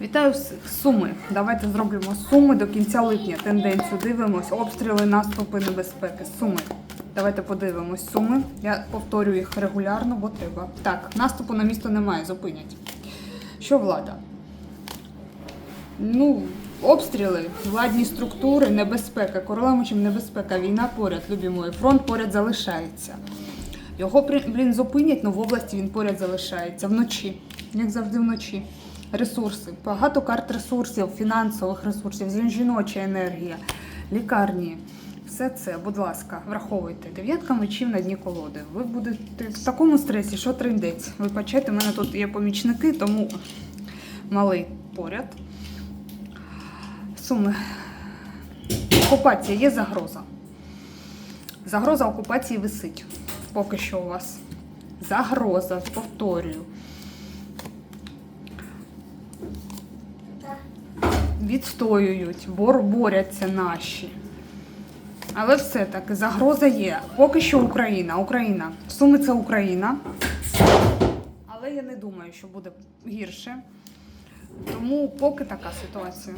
Вітаю з Суми. Давайте зробимо суми до кінця липня. Тенденцію дивимось. Обстріли, наступи, небезпеки. Суми. Давайте подивимось суми. Я повторюю їх регулярно, бо треба. Так, наступу на місто немає, зупинять. Що влада? Ну, обстріли, владні структури, небезпека. Королеву чим небезпека, війна поряд, любі мої. Фронт поряд залишається. Його блін зупинять, але в області він поряд залишається вночі, як завжди вночі. Ресурси, багато карт ресурсів, фінансових ресурсів, жіноча енергія, лікарні. Все це, будь ласка, враховуйте. Дев'ятка мечів на дні колоди. Ви будете в такому стресі, що триндець. Ви бачите, у мене тут є помічники, тому малий поряд. Суми. Окупація є загроза. Загроза окупації висить. Поки що у вас. Загроза, повторюю. Відстоюють, бор, борються наші. Але все-таки загроза є. Поки що Україна. Україна. Суми це Україна. Але я не думаю, що буде гірше. Тому поки така ситуація.